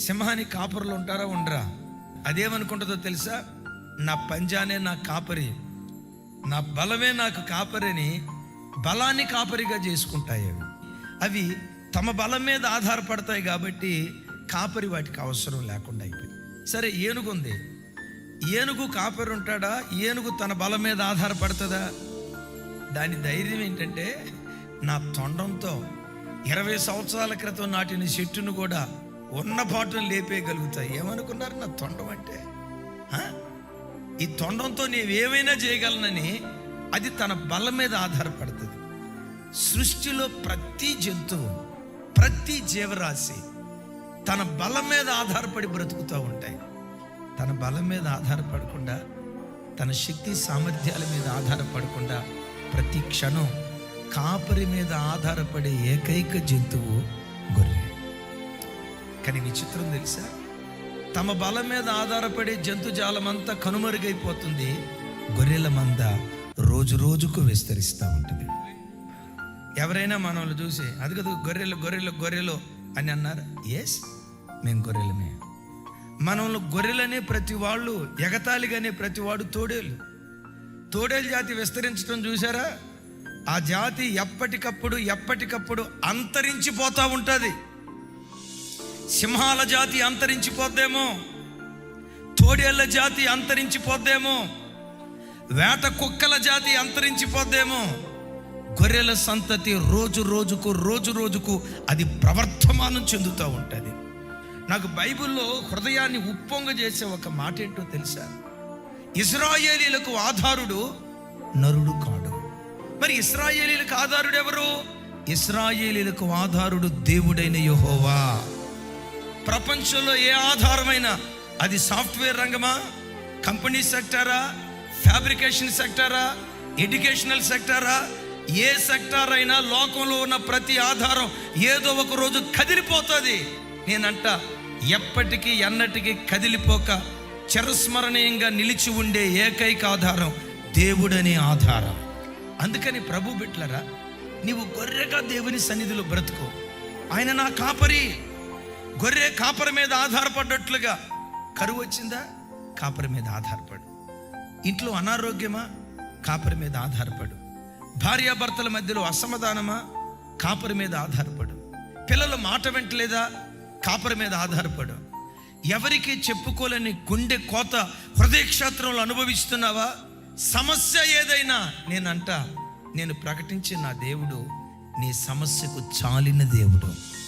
సింహానికి కాపరులు ఉంటారా? ఉండరా. అదేమనుకుంటుందో తెలుసా? నా పంజానే నా కాపరి. నా బలమే నాకు కాపరిని బలాన్ని కాపరిగా చేసుకుంటాయి అవి. అవి తమ బలం మీద ఆధారపడతాయి కాబట్టి కాపరి వాటికి అవసరం లేకుండా అయిపోయింది. సరే ఏనుగు ఉంది. ఏనుగు కాపరి ఉంటాడా? ఏనుగు తన బలం మీద ఆధారపడుతుందా? దాని ధైర్యం ఏంటంటే నా తొండంతో ఇరవై సంవత్సరాల క్రితం నాటిన చెట్టును కూడా ఉన్న పాటను లేపేయగలుగుతాయి. ఏమనుకున్నారు? నా తొండం అంటే. ఈ తొండంతో ఏమైనా చేయగలనని అది తన బలం మీద ఆధారపడుతుంది. సృష్టిలో ప్రతి జంతువు ప్రతి జీవరాశి తన బలం మీద ఆధారపడి బ్రతుకుతూ ఉంటాయి. తన బలం మీద ఆధారపడకుండా తన శక్తి సామర్థ్యాల మీద ఆధారపడకుండా ప్రతి క్షణం కాపరి మీద ఆధారపడే ఏకైక జంతువు గొర్రె. కానీ విచిత్రం తెలుసా? తమ బలం మీద ఆధారపడే జంతుజాలం అంతా కనుమరుగైపోతుంది. గొర్రెల మంద రోజు రోజుకు విస్తరిస్తూ ఉంటుంది. ఎవరైనా మనల్ని చూసి అది కదా గొర్రెలు గొర్రెలు గొర్రెలు అని అన్నారు? ఎస్ మేము గొర్రెలమే. మనల్ని గొర్రెలనే ప్రతి వాళ్ళు ఎగతాళిగానే ప్రతి వాడు తోడేలు. తోడేలు జాతి విస్తరించడం చూసారా? ఆ జాతి ఎప్పటికప్పుడు ఎప్పటికప్పుడు అంతరించిపోతూ ఉంటుంది. సింహాల జాతి అంతరించిపోద్దేమో తోడేళ్ళ జాతి అంతరించిపోద్దేమో వేట కుక్కల జాతి అంతరించిపోద్దేమో గొర్రెల సంతతి రోజు రోజుకు రోజు రోజుకు అది ప్రవర్తమానం చెందుతూ ఉంటుంది. నాకు బైబిల్లో హృదయాన్ని ఉప్పొంగ చేసే ఒక మాట ఏంటో తెలుసా? ఇస్రాయేలీలకు ఆధారుడు నరుడు కాడు. మరి ఇస్రాయేలీలకు ఆధారుడు ఎవరు? ఇస్రాయేలీలకు ఆధారుడు దేవుడైన యహోవా. ప్రపంచంలో ఏ ఆధారమైనా అది సాఫ్ట్వేర్ రంగమా? కంపెనీ సెక్టారా? ఫ్యాబ్రికేషన్ సెక్టారా? ఎడ్యుకేషనల్ సెక్టారా? ఏ సెక్టార్ అయినా లోకంలో ఉన్న ప్రతి ఆధారం ఏదో ఒక రోజు కదిలిపోతుంది. నేనంట ఎప్పటికీ ఎన్నటికీ కదిలిపోక చిరస్మరణీయంగా నిలిచి ఉండే ఏకైక ఆధారం దేవుడనే ఆధారం. అందుకని ప్రభు బిట్లరా నీవు గొర్రెగా దేవుని సన్నిధిలో బ్రతుకో. ఆయన నా కాపరి. గొర్రె కాపరి మీద ఆధారపడ్డట్లుగా కరువు వచ్చిందా? కాపరి మీద ఆధారపడు. ఇంట్లో అనారోగ్యమా? కాపరి మీద ఆధారపడు. భార్యాభర్తల మధ్యలో అసమాధానమా? కాపరి మీద ఆధారపడు. పిల్లల మాట వెంటలేదా? కాపరి మీద ఆధారపడు. ఎవరికి చెప్పుకోలేని గుండె కోత హృదయక్షేత్రంలో అనుభవిస్తున్నావా? సమస్య ఏదైనా నేనంట నేను ప్రకటించే నా దేవుడు నీ సమస్యకు చాలిన దేవుడు.